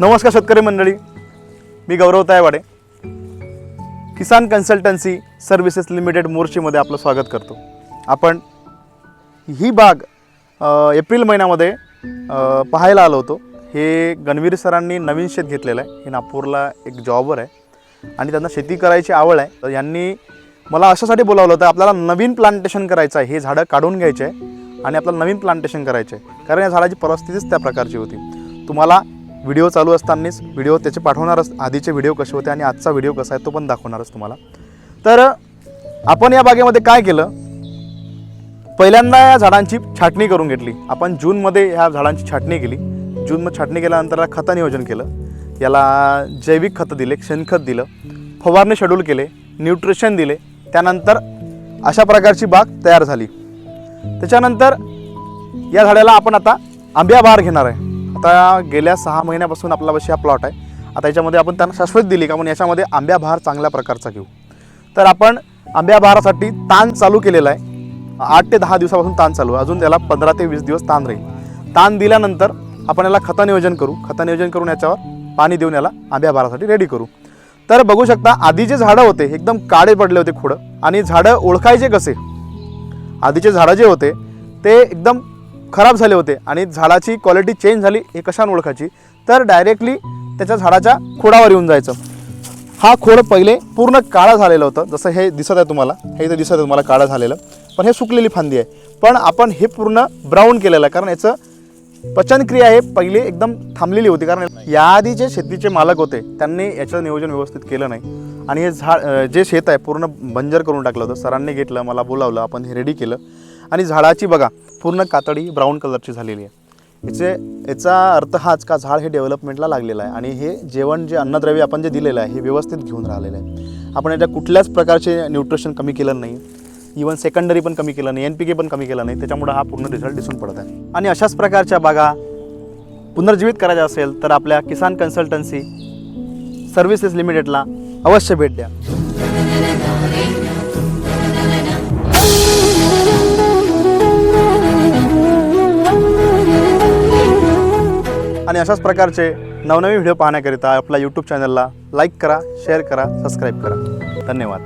नमस्कार शेतकरी मंडळी. मी Gaurav Taywade. Kisan consultancy services limited मोर्शीमध्ये आपलं स्वागत करतो. आपण ही बाग एप्रिल महिन्यामध्ये पाहायला आलो होतो. हे गणवीर सरांनी नवीन शेत घेतलेलं आहे. हे नागपूरला एक जॉबवर आहे. आणि त्यांना शेती करायची आवड आहे. तर यांनी मला अशासाठी बोलावलं होतं आपल्याला नवीन प्लांटेशन करायचं आहे. हे झाडं काढून घ्यायचे आहे आणि आपल्याला नवीन प्लांटेशन करायचं आहे. कारण या झाडाची परिस्थितीच त्या प्रकारची होती. तुम्हाला व्हिडिओ चालू असतानाच व्हिडिओ त्याचे पाठवणारच. आधीचे व्हिडिओ कसे होते आणि आजचा व्हिडिओ कसा आहे तो पण दाखवणारच तुम्हाला. तर आपण या बागेमध्ये काय केलं? पहिल्यांदा या झाडांची छाटणी करून घेतली. आपण जूनमध्ये ह्या झाडांची छाटणी केली. जूनमध्ये छाटणी केल्यानंतर याला खतं नियोजन केलं. याला जैविक खतं दिले शेणखत दिलं. फवारणी शेड्यूल केले न्यूट्रिशन दिले. त्यानंतर अशा प्रकारची बाग तयार झाली. त्याच्यानंतर या झाडाला आपण आता आंब्या बहार घेणार आहे. आता गेल्या सहा महिन्यापासून आपला बशी हा प्लॉट आहे. आता याच्यामध्ये आपण त्यांना शाश्वत दिली का? म्हणून याच्यामध्ये आंब्या बहार चांगल्या प्रकारचा घेऊ. तर आपण आंब्या बहारासाठी ताण चालू केलेला आहे. आठ ते दहा दिवसापासून ताण चालू आहे. अजून त्याला पंधरा ते वीस दिवस ताण राहील. ताण दिल्यानंतर आपण याला खतं नियोजन करू. खतं नियोजन करून याच्यावर पाणी देऊन याला आंब्या बहारासाठी रेडी करू. तर बघू शकता आधी जे झाडं होते एकदम काळे पडले होते खोडं. आणि झाडं ओळखायचे कसे? आधीचे झाडं जे होते ते एकदम खराब झाले होते आणि झाडाची क्वालिटी चेंज झाली हे कशाने ओळखायची? तर डायरेक्टली त्याच्या झाडाच्या खोडावर येऊन जायचं. हा खोड पहिले पूर्ण काळा झालेलं होतं. जसं हे दिसत आहे तुम्हाला हे इथं दिसत आहे तुम्हाला काळं झालेलं. पण हे सुकलेली फांदी आहे. पण आपण हे पूर्ण ब्राऊन केलेलं आहे. कारण याचं पचनक्रिया हे पहिले एकदम थांबलेली होती. कारण याआधी जे शेतीचे मालक होते त्यांनी याचं नियोजन व्यवस्थित केलं नाही. आणि हे झाड जे शेत आहे पूर्ण बंजर करून टाकलं होतं. सरांनी घेतलं मला बोलावलं आपण हे रेडी केलं. आणि झाडाची बघा पूर्ण कातडी ब्राऊन कलरची झालेली आहे. याचे याचा अर्थ हाच का झाड हे डेव्हलपमेंटला लागलेलं आहे आणि हे जेवण जे अन्नद्रव्य आपण जे दिलेलं आहे हे व्यवस्थित घेऊन राहिलेलं आहे. आपण याच्या कुठल्याच प्रकारचे न्यूट्रिशन कमी केलं नाही. इवन सेकंडरी पण कमी केलं नाही एन पी के पण कमी केलं नाही. त्याच्यामुळे हा पूर्ण रिझल्ट दिसून पडत आहे. आणि अशाच प्रकारच्या बागा पुनर्जीवित करायच्या असेल तर आपल्या किसान कन्सल्टन्सी सर्व्हिसेस लिमिटेडला अवश्य भेट द्या. आणि अशाच प्रकारचे नवनवीन व्हिडिओ पाहण्याकरिता आपल्या यूट्यूब चॅनलला लाईक करा शेअर करा सबस्क्राईब करा. धन्यवाद.